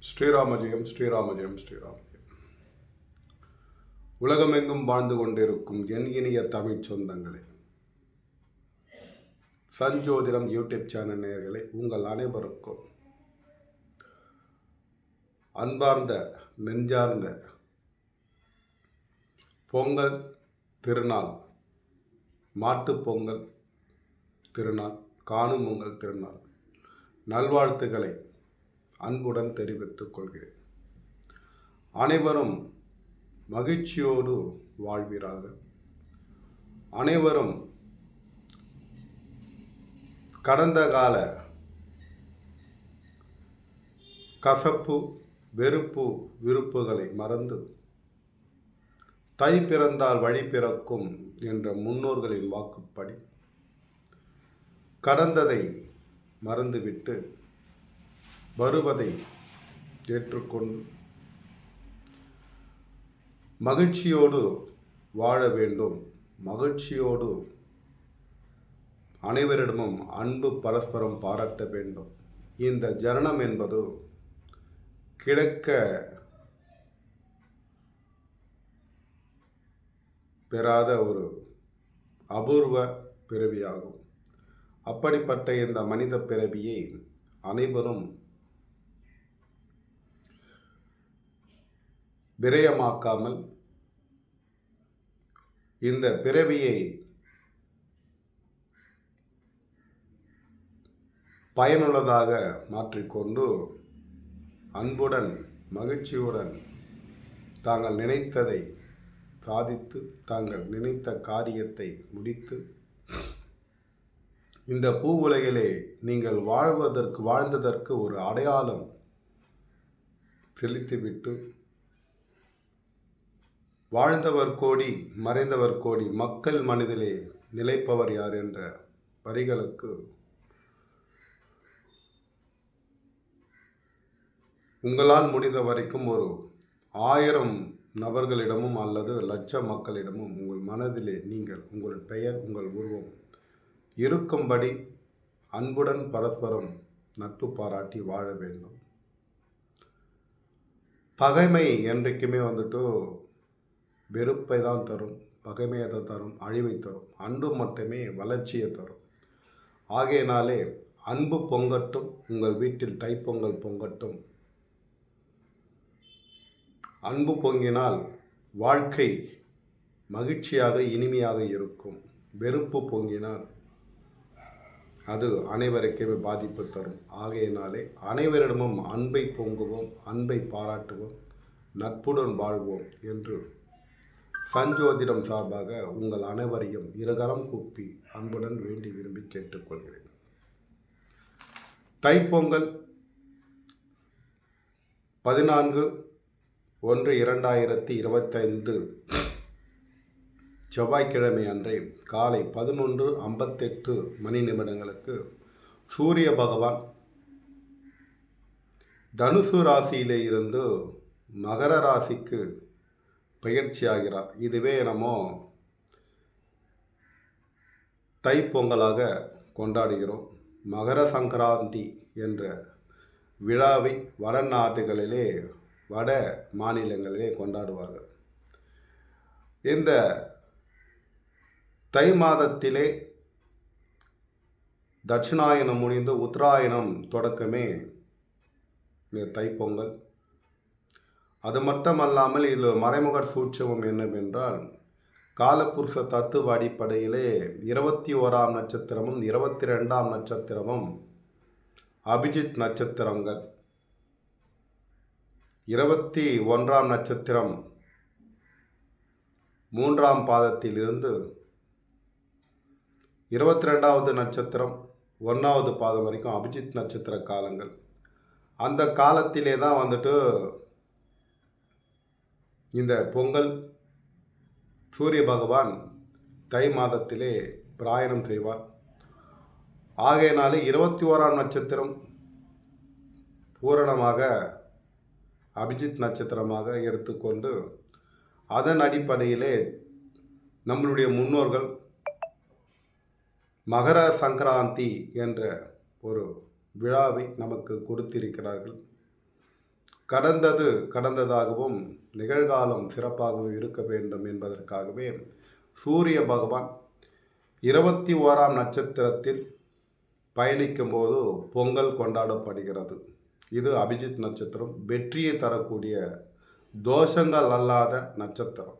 ஸ்ரீராமஜெயம் ஸ்ரீராமஜெயம் ஸ்ரீராமஜெயம். உலகமெங்கும் வாழ்ந்து கொண்டிருக்கும் என் இனிய தமிழ் சொந்தங்களே. சஞ்சோதிடம் யூடியூப் சேனல் நேயர்களே உங்கள் அனைவருக்கும் அன்பார்ந்த நெஞ்சார்ந்த பொங்கல் திருநாள் மாட்டுப் பொங்கல் திருநாள் காணும் பொங்கல் திருநாள். நல்வாழ்த்துக்களை அன்புடன் தெரிவித்துக் கொள்கிறேன். அனைவரும் மகிழ்ச்சியோடு வாழ்வீராக. அனைவரும் கடந்த கால கசப்பு வெறுப்பு விருப்புகளை மறந்து தை பிறந்தால் வழி பிறக்கும் என்ற முன்னோர்களின் வாக்குப்படி கடந்ததை மறந்துவிட்டு வருவதை ஏற்றுக்கொண்டு மகிழ்ச்சியோடு வாழ வேண்டும். மகிழ்ச்சியோடு அனைவரிடமும் அன்பு பரஸ்பரம் பாராட்ட வேண்டும். இந்த ஜனனம் என்பது கிடக்க பெறாத ஒரு அபூர்வ பிறவியாகும். அப்படிப்பட்ட இந்த மனித பிறவியை அனைவரும் விரயமாக்காமல் இந்த பிறவியை பயனுள்ளதாக மாற்றிக்கொண்டு அன்புடன் மகிழ்ச்சியுடன் தாங்கள் நினைத்ததை சாதித்து தாங்கள் நினைத்த காரியத்தை முடித்து இந்த பூ உலகிலே நீங்கள் வாழ்வதற்கு வாழ்ந்ததற்கு ஒரு அடையாளம் செலுத்திவிட்டு வாழ்ந்தவர் கோடி மறைந்தவர் கோடி மக்கள் மனதிலே நிலைப்பவர் யார் என்ற வரிகளுக்கு உங்களால் முடிந்த வரைக்கும் ஒரு ஆயிரம் நபர்களிடமும் அல்லது லட்ச மக்களிடமும் உங்கள் மனதிலே நீங்கள் உங்கள் பெயர் உங்கள் உருவம் இருக்கும்படி அன்புடன் பரஸ்பரம் நட்பு பாராட்டி வாழ வேண்டும். பகைமை என்றைக்குமே வந்துட்டு வெறுப்பை தான் தரும் பகைமையை தான் தரும் அழிவை தரும் அன்பு மட்டுமே வளர்ச்சியை தரும். ஆகையினாலே அன்பு பொங்கட்டும் உங்கள் வீட்டில் தைப்பொங்கல் பொங்கட்டும். அன்பு பொங்கினால் வாழ்க்கை மகிழ்ச்சியாக இனிமையாக இருக்கும். வெறுப்பு பொங்கினால் அது அனைவருக்குமே பாதிப்பு தரும். ஆகையினாலே அனைவரிடமும் அன்பை பொங்குவோம் அன்பை பாராட்டுவோம் நட்புடன் வாழ்வோம் என்று சஞ்சோதிடம் சார்பாக உங்கள் அனைவரையும் இருகரம் கூப்பி அன்புடன் வேண்டி விரும்பி கேட்டுக்கொள்கிறேன். தைப்பொங்கல் பதினான்கு ஒன்று இரண்டாயிரத்தி இருபத்தைந்து செவ்வாய்க்கிழமை அன்றே காலை பதினொன்று ஐம்பத்தெட்டு மணி நிமிடங்களுக்கு சூரிய பகவான் தனுசு ராசியிலே இருந்து மகர ராசிக்கு பயிற்சி ஆகிறார் இதுவே நம்ம தைப்பொங்கலாக கொண்டாடுகிறோம். மகர சங்கராந்தி என்ற விழாவை வடநாட்டுகளிலே வட மாநிலங்களிலே கொண்டாடுவார்கள். இந்த தை மாதத்திலே தட்சிணாயனம் முடிந்து உத்தராயணம் தொடக்கமே இந்த தைப்பொங்கல். அது மட்டுமல்லாமல் இதில் மறைமுகர் சூட்சமம் என்னவென்றால் காலபுருஷ தத்துவ அடிப்படையிலே இருபத்தி ஓராம் நட்சத்திரமும் இருபத்தி ரெண்டாம் நட்சத்திரமும் அபிஜித் நட்சத்திரங்கள். இருபத்தி ஒன்றாம் நட்சத்திரம் மூன்றாம் பாதத்திலிருந்து இருபத்தி ரெண்டாவது நட்சத்திரம் ஒன்றாவது பாதம் வரைக்கும் அபிஜித் நட்சத்திர காலங்கள். அந்த காலத்திலே தான் வந்துட்டு இந்த பொங்கல் சூரிய பகவான் தை மாதத்திலே பிராயணம் செய்வார். ஆகையினாலே இருபத்தி ஓராம் நட்சத்திரம் பூரணமாக அபிஜித் நட்சத்திரமாக எடுத்துக்கொண்டு அதன் அடிப்படையிலே நம்மளுடைய முன்னோர்கள் மகர சங்கராந்தி என்ற ஒரு விழாவை நமக்கு கொடுத்திருக்கிறார்கள். கடந்தது கடந்ததாகவும் நிகழ்காலம் சிறப்பாகவும் இருக்க வேண்டும் என்பதற்காகவே சூரிய பகவான் இருபத்தி ஓராம் நட்சத்திரத்தில் பயணிக்கும்போது பொங்கல் கொண்டாடப்படுகிறது. இது அபிஜித் நட்சத்திரம். வெற்றியை தரக்கூடிய தோஷங்கள் அல்லாத நட்சத்திரம்.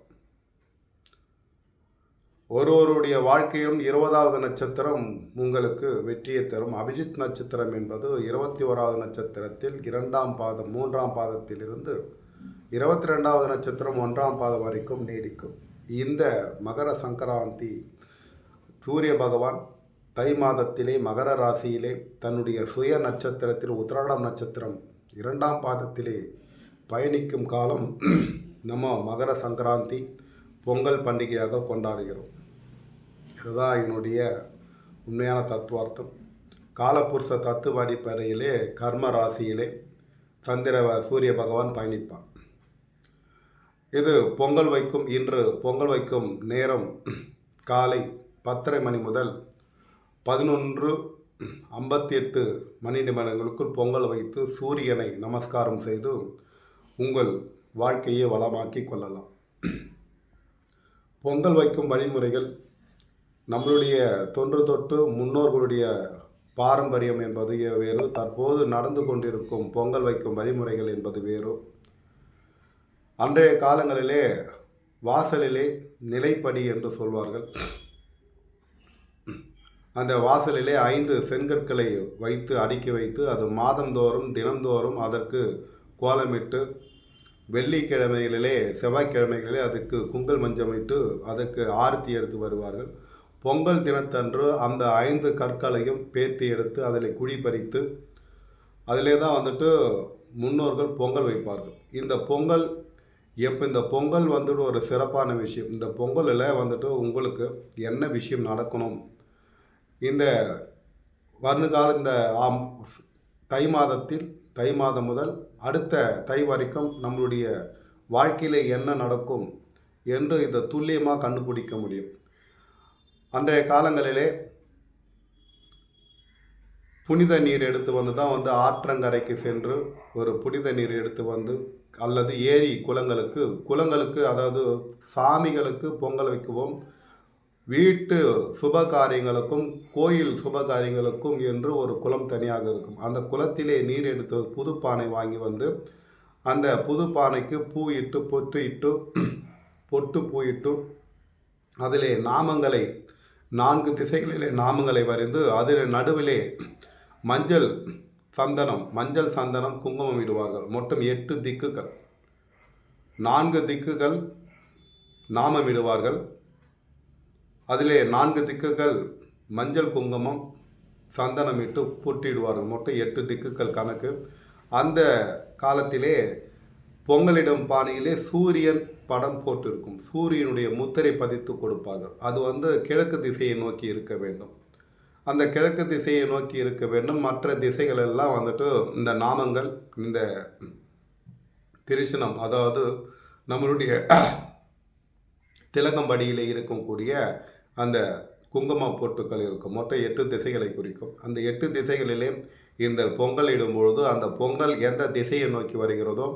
ஒருவருடைய வாழ்க்கையும் இருபதாவது நட்சத்திரம் உங்களுக்கு வெற்றியை தரும். அபிஜித் நட்சத்திரம் என்பது இருபத்தி ஓராவது நட்சத்திரத்தில் இரண்டாம் பாதம் மூன்றாம் பாதத்திலிருந்து இருபத்தி ரெண்டாவது நட்சத்திரம் ஒன்றாம் பாதம் வரைக்கும் நீடிக்கும். இந்த மகர சங்கராந்தி சூரிய பகவான் தை மாதத்திலே மகர ராசியிலே தன்னுடைய சுய நட்சத்திரத்தில் உத்திராடம் நட்சத்திரம் இரண்டாம் பாதத்திலே பயணிக்கும் காலம் நம்ம மகர சங்கராந்தி பொங்கல் பண்டிகையாக கொண்டாடுகிறோம். இதுதான் என்னுடைய உண்மையான தத்துவார்த்தம். காலபுருஷ தத்துவ அடிப்படையிலே கர்ம ராசியிலே சந்திர சூரிய பகவான் பயணிப்பான் இது பொங்கல் வைக்கும் இன்று பொங்கல் வைக்கும் நேரம் காலை பத்தரை மணி முதல் பதினொன்று ஐம்பத்தி எட்டு மணி நிமிடங்களுக்குள் பொங்கல் வைத்து சூரியனை நமஸ்காரம் செய்து உங்கள் வாழ்க்கையை வளமாக்கி கொள்ளலாம். பொங்கல் வைக்கும் வழிமுறைகள் நம்மளுடைய தொன்று தொட்டு முன்னோர்களுடைய பாரம்பரியம் என்பது வேறு தற்போது நடந்து கொண்டிருக்கும் பொங்கல் வைக்கும் வழிமுறைகள் என்பது வேறு. அன்றைய காலங்களிலே வாசலிலே நிலைப்படி என்று சொல்வார்கள். அந்த வாசலிலே ஐந்து செங்கற்களை வைத்து அடுக்கி வைத்து அது மாதந்தோறும் தினந்தோறும் அதற்கு கோலமிட்டு வெள்ளிக்கிழமைகளிலே செவ்வாய்க்கிழமைகளிலே அதுக்கு குங்கல் மஞ்சமிட்டு அதற்கு ஆரத்தி எடுத்து வருவார்கள். பொங்கல் தினத்தன்று அந்த ஐந்து கற்களையும் பேத்தி எடுத்து அதில் குழி பறித்து அதிலே தான் வந்துட்டு முன்னோர்கள் பொங்கல் வைப்பார்கள். இந்த பொங்கல் எப்போ இந்த பொங்கல் வந்துட்டு ஒரு சிறப்பான விஷயம் இந்த பொங்கலில் வந்துட்டு உங்களுக்கு என்ன விஷயம் நடக்கணும்? இந்த வருங்கால இந்த ஆம் தை மாதத்தில் தை மாதம் முதல் அடுத்த தை வரைக்கும் நம்மளுடைய வாழ்க்கையில் என்ன நடக்கும் என்று இதை துல்லியமாக கண்டுபிடிக்க முடியும். அன்றைய காலங்களிலே புனித நீர் எடுத்து வந்து தான் வந்து ஆற்றங்கரைக்கு சென்று ஒரு புனித நீர் எடுத்து வந்து அல்லது ஏரி குளங்களுக்கு குளங்களுக்கு அதாவது சாமிகளுக்கு பொங்கல் வைக்குவோம். வீட்டு சுப காரியங்களுக்கும் கோயில் சுப காரியங்களுக்கும் என்று ஒரு குளம் தனியாக இருக்கும். அந்த குளத்திலே நீர் எடுத்து புது பானை வாங்கி வந்து அந்த புது பானைக்கு பூ இட்டு பொட்டு இட்டு பொட்டு பூ இட்டு அதிலே நாமங்களை நான்கு திசைகளிலே நாமங்களை வரைந்து அதில் நடுவிலே மஞ்சள் சந்தனம் மஞ்சள் சந்தனம் குங்குமம் இடுவார்கள். மொத்தம் எட்டு திக்குகள். நான்கு திக்குகள் நாமம் இடுவார்கள். அதிலே நான்கு திக்குகள் மஞ்சள் குங்குமம் சந்தனம் இட்டு பொட்டிடுவார்கள். மொத்தம் எட்டு திக்குகள் கணக்கு. அந்த காலத்திலே பொங்கலிடும் பானையிலே சூரியன் படம் போட்டிருக்கும். சூரியனுடைய முத்திரை பதித்து கொடுப்பார்கள். அது வந்து கிழக்கு திசையை நோக்கி இருக்க வேண்டும். அந்த கிழக்கு திசையை நோக்கி இருக்க வேண்டும். மற்ற திசைகள் எல்லாம் வந்துட்டு இந்த நாமங்கள் இந்த திருச்சினம் அதாவது நம்மளுடைய திலகம்படியில் இருக்கக்கூடிய அந்த குங்கும பொட்டுக்கள் இருக்கும். மொத்தம் எட்டு திசைகளை குறிக்கும். அந்த எட்டு திசைகளிலே இந்த பொங்கல் இடும்பொழுது அந்த பொங்கல் எந்த திசையை நோக்கி வருகிறதோ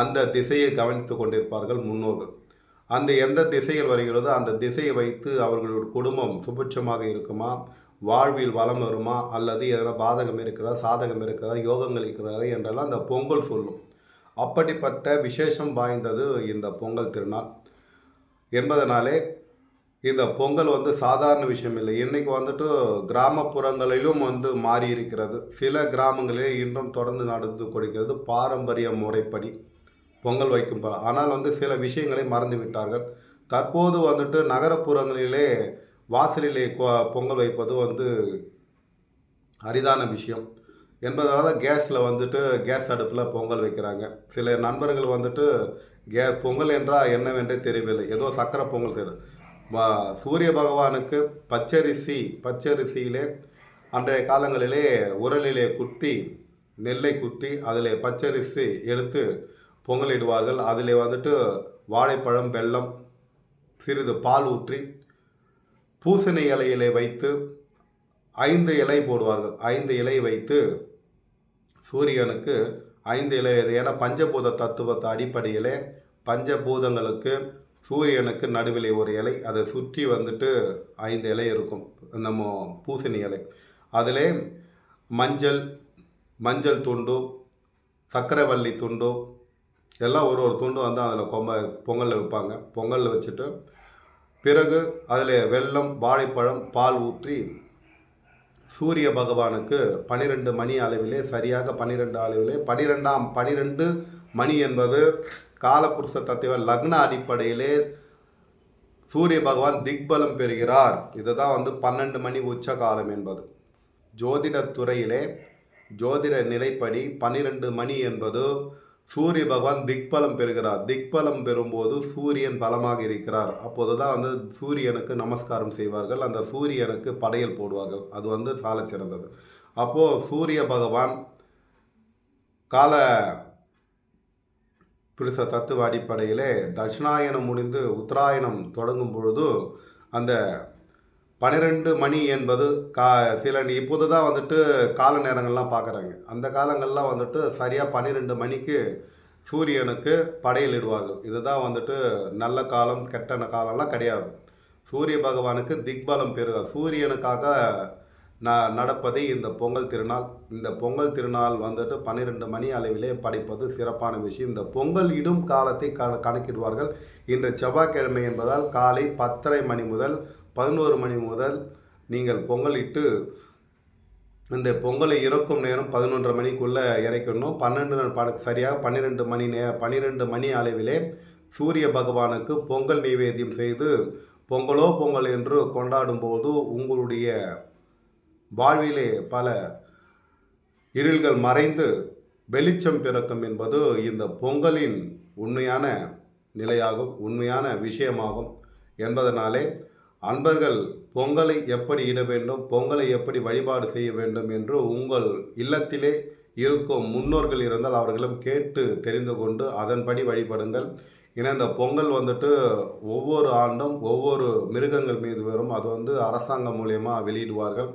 அந்த திசையை கவனித்து கொண்டிருப்பார்கள் முன்னோர்கள். அந்த எந்த திசையில் வருகிறதோ அந்த திசையை வைத்து அவர்களுடைய குடும்பம் சுபிட்சமாக இருக்குமா? வாழ்வில் வளம் வருமா? அல்லது எதனா பாதகம் இருக்கிறதா? சாதகம் இருக்கிறதா? யோகங்கள் இருக்கிறதா? என்றெல்லாம் அந்த பொங்கல் சொல்லும். அப்படிப்பட்ட விசேஷம் வாய்ந்தது இந்த பொங்கல் திருநாள். என்பதனாலே இந்த பொங்கல் வந்து சாதாரண விஷயம் இல்லை. இன்றைக்கி வந்துட்டு கிராமப்புறங்களிலும் வந்து மாறி இருக்கிறது சில கிராமங்களிலே இன்றும் தொடர்ந்து நடந்து கொடுக்கிறது பாரம்பரிய முறைப்படி. பொங்கல் வைக்கும் போல. ஆனால் வந்து சில விஷயங்களை மறந்து விட்டார்கள். தற்போது வந்துட்டு நகரப்புறங்களிலே வாசலிலே பொங்கல் வைப்பது வந்து அரிதான விஷயம். என்பதனால் கேஸில் வந்துட்டு கேஸ் அடுப்பில் பொங்கல் வைக்கிறாங்க. சில நண்பர்கள் வந்துட்டு கே பொங்கல் என்றால் என்னவென்றே தெரியவில்லை. ஏதோ சக்கரை பொங்கல் செய்கிறது சூரிய பகவானுக்கு பச்சரிசி பச்சரிசியிலே அன்றைய காலங்களிலே உரலிலே குத்தி நெல்லை குத்தி அதில் பச்சரிசி எடுத்து பொங்கலிடுவார்கள். அதில் வந்துட்டு வாழைப்பழம் வெல்லம் சிறிது பால் ஊற்றி பூசணி இலையிலே வைத்து ஐந்து இலை போடுவார்கள். ஐந்து இலை வைத்து சூரியனுக்கு ஐந்து இலை. ஏன்னா பஞ்சபூத தத்துவத்தை அடிப்படையிலே பஞ்சபூதங்களுக்கு சூரியனுக்கு நடுவில் ஒரு இலை. அதை சுற்றி வந்துட்டு ஐந்து இலை இருக்கும். நம்ம பூசணி இலை. அதிலே மஞ்சள் மஞ்சள் துண்டு சக்கரவள்ளி துண்டு எல்லாம் ஒரு ஒரு துண்டு வந்து அதில் கொம்ப பொங்கலில் வைப்பாங்க பொங்கலில் வச்சுட்டு பிறகு அதில் வெல்லம் வாழைப்பழம் பால் ஊற்றி சூரிய பகவானுக்கு பனிரெண்டு மணி அளவிலே சரியாக பன்னிரெண்டு அளவிலே பனிரெண்டாம் பனிரெண்டு மணி என்பது காலபுருஷ தத்துவ லக்ன அடிப்படையிலே சூரிய பகவான் திக்பலம் பெறுகிறார். இதுதான் வந்து பன்னெண்டு மணி உச்ச காலம் என்பது ஜோதிடத்துறையிலே ஜோதிட நிலைப்படி பன்னிரெண்டு மணி என்பது சூரிய பகவான் திக்பலம் பெறுகிறார். திக்பலம் பெறும்போது சூரியன் பலமாக இருக்கிறார். அப்போது தான் வந்து சூரியனுக்கு நமஸ்காரம் செய்வார்கள். அந்த சூரியனுக்கு படையல் போடுவார்கள். அது வந்து சால சிறந்தது. அப்போது சூரிய பகவான் கால புருஷ தத்துவ அடிப்படையிலே தட்சிணாயனம் முடிந்து உத்தராயணம் தொடங்கும் பொழுது அந்த பன்னிரெண்டு மணி என்பது கா சில இப்போது தான் வந்துட்டு கால நேரங்கள்லாம் பார்க்குறாங்க. அந்த காலங்கள்லாம் வந்துட்டு சரியாக பன்னிரெண்டு மணிக்கு சூரியனுக்கு படையலிடுவார்கள். இதுதான் வந்துட்டு நல்ல காலம் கெட்டன காலம்லாம் கிடையாது. சூரிய பகவானுக்கு திக்பலம் பெறுக. சூரியனுக்காக ந நடப்பதே இந்த பொங்கல் திருநாள். இந்த பொங்கல் திருநாள் வந்துட்டு பன்னிரெண்டு மணி அளவிலே படைப்பது சிறப்பான விஷயம். இந்த பொங்கல் இடும் காலத்தை க கணக்கிடுவார்கள். இன்று செவ்வாய்க்கிழமை என்பதால் காலை பத்தரை மணி முதல் பதினோரு மணி முதல் நீங்கள் பொங்கலிட்டு இந்த பொங்கலை இறக்கும் நேரம் பதினொன்றரை மணிக்குள்ளே இறக்கணும் பன்னெண்டு ப சரியாக பன்னிரெண்டு மணி நே பன்னிரெண்டு மணி அளவிலே சூரிய பகவானுக்கு பொங்கல் நைவேத்தியம் செய்து பொங்கலோ பொங்கல் என்று கொண்டாடும்போது உங்களுடைய வாழ்விலே பல இருள்கள் மறைந்து வெளிச்சம் பிறக்கும் என்பது இந்த பொங்கலின் உண்மையான நிலையாகும் உண்மையான விஷயமாகும் என்பதனாலே அன்பர்கள் பொங்கலை எப்படி இட வேண்டும் பொங்கலை எப்படி வழிபாடு செய்ய வேண்டும் என்று உங்கள் இல்லத்திலே இருக்கும் முன்னோர்கள் இருந்தால் அவர்களும் கேட்டு தெரிந்து கொண்டு அதன்படி வழிபடுங்கள். ஏன்னா இந்த பொங்கல் வந்துட்டு ஒவ்வொரு ஆண்டும் ஒவ்வொரு மிருகங்கள் மீது வரும். அது வந்து அரசாங்கம் மூலயமா வெளியிடுவார்கள்.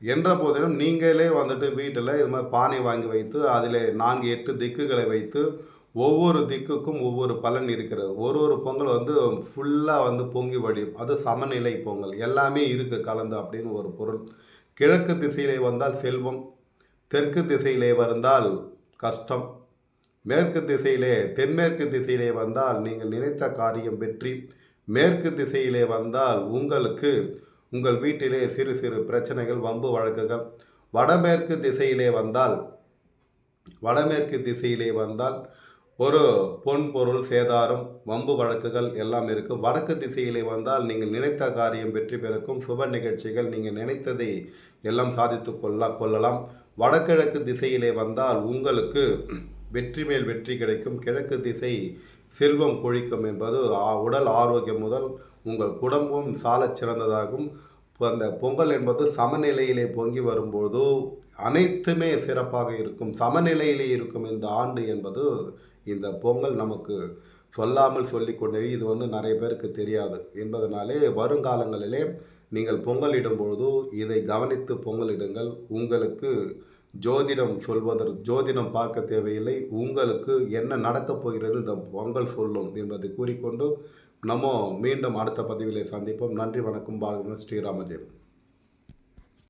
என்ற போதிலும் நீங்களே வந்துட்டு வீட்டில் இது மாதிரி பானை வாங்கி வைத்து அதில் நான்கு எட்டு திக்குகளை வைத்து ஒவ்வொரு திக்குக்கும் ஒவ்வொரு பலன் இருக்கிறது. ஒரு ஒரு பொங்கல் வந்து ஃபுல்லாக வந்து பொங்கி வடியும். அது சமநிலை பொங்கல். எல்லாமே இருக்குது கலந்து அப்படின்னு ஒரு பொருள். கிழக்கு திசையிலே வந்தால் செல்வம் தெற்கு திசையிலே வந்தால் கஷ்டம் மேற்கு திசையிலே தென்மேற்கு திசையிலே வந்தால் நீங்கள் நினைத்த காரியம் வெற்றி மேற்கு திசையிலே வந்தால் உங்களுக்கு உங்கள் வீட்டிலே சிறு சிறு பிரச்சனைகள் வம்பு வழக்குகள். வடமேற்கு திசையிலே வந்தால் வடமேற்கு திசையிலே வந்தால் ஒரு பொன் பொருள் சேதாரம் வம்பு வழக்குகள் எல்லாம் இருக்கும் வடக்கு திசையிலே வந்தால் நீங்கள் நினைத்த காரியம் வெற்றி பெறக்கும். சுப நிகழ்ச்சிகள் நீங்கள் நினைத்ததை எல்லாம் சாதித்து கொள்ள கொள்ளலாம். வடகிழக்கு திசையிலே வந்தால் உங்களுக்கு வெற்றி மேல் வெற்றி கிடைக்கும். கிழக்கு திசை செல்வம் கொழிக்கும் என்பது உடல் ஆரோக்கியம் முதல் உங்கள் குடும்பம் சாலச் சிறந்ததாகும். அந்த பொங்கல் என்பது சமநிலையிலே பொங்கி வரும்போது அனைத்துமே சிறப்பாக இருக்கும். சமநிலையிலே இருக்கும் இந்த ஆண்டு என்பது இந்த பொங்கல் நமக்கு சொல்லாமல் சொல்லிக்கொண்டே இது வந்து நிறைய பேருக்கு தெரியாது. என்பதனாலே வருங்காலங்களிலே நீங்கள் பொங்கலிடும்பொழுது இதை கவனித்து பொங்கலிடுங்கள். உங்களுக்கு ஜோதிடம் சொல்வதற்கு ஜோதிடம் பார்க்க தேவையில்லை. உங்களுக்கு என்ன நடக்கப் போகிறது இந்த பொங்கல் சொல்லும் என்பதை கூறிக்கொண்டு நம்ம மீண்டும் அடுத்த பதிவிலே சந்திப்போம். நன்றி வணக்கம். பாலகிருஷ்ணன் ஸ்ரீராமஜெயம்.